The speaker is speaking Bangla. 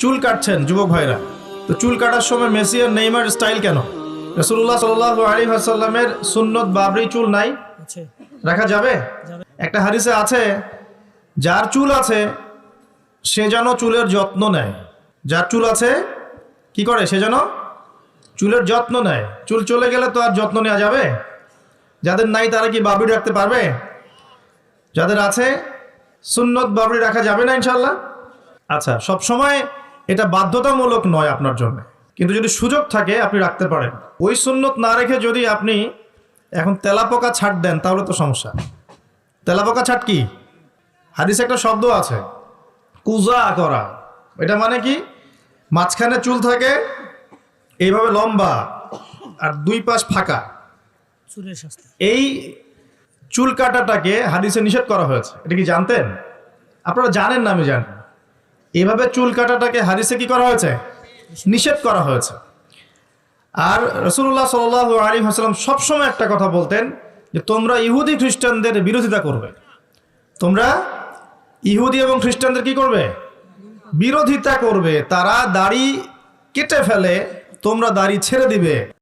চুল কাটছেন যুবক ভাইরা। তো চুল কাটার সময় মেসি আর নেইমার স্টাইল কেন? রসুল্লাহ সাল আলী হাসাল্লামের সুন্নত বাবরি চুল নাই? রাখা যাবে? যাবে। একটা হারিসে আছে যার চুল আছে সে যেন চুলের যত্ন নেয়। যার চুল আছে কি করে? সে যেন চুলের যত্ন নেয়। চুল চলে গেলে তো আর যত্ন নেওয়া যাবে? যাদের নাই তারা কি বাবরি রাখতে পারবে? যাদের আছে সুন্নত বাবরি রাখা যাবে না ইনশাল্লাহ আচ্ছা সব সময় এটা বাধ্যতামূলক নয় আপনার জন্য। কিন্তু যদি সুযোগ থাকে আপনি রাখতে পারেন। ওই সুন্নত না রেখে যদি আপনি এখন তেলাপোকা ছাট দেন তাহলে তো সমস্যা। তেলাপোকা ছাট কি? হাদিসে একটা শব্দ আছে কুজা করা। এটা মানে কি? মাঝখানে চুল থাকে এইভাবে লম্বা আর দুই পাশ ফাঁকা। এই চুল কাটাটাকে হাদিসে নিষেধ করা হয়েছে। এটা কি জানতেন? আপনারা জানেন না আমি জানি। এভাবে চুল কাটাটাকে হাদিসে কি করা হয়েছে? নিষেধ করা হয়েছে। আর রসুল্লাহ সাল আলী হাসলাম সবসময় একটা কথা বলতেন যে, তোমরা ইহুদি খ্রিস্টানদের বিরোধিতা করবে। তোমরা ইহুদি এবং খ্রিস্টানদের কি করবে? বিরোধিতা করবে। তারা দাড়ি কেটে ফেলে, তোমরা দাড়ি ছেড়ে দিবে।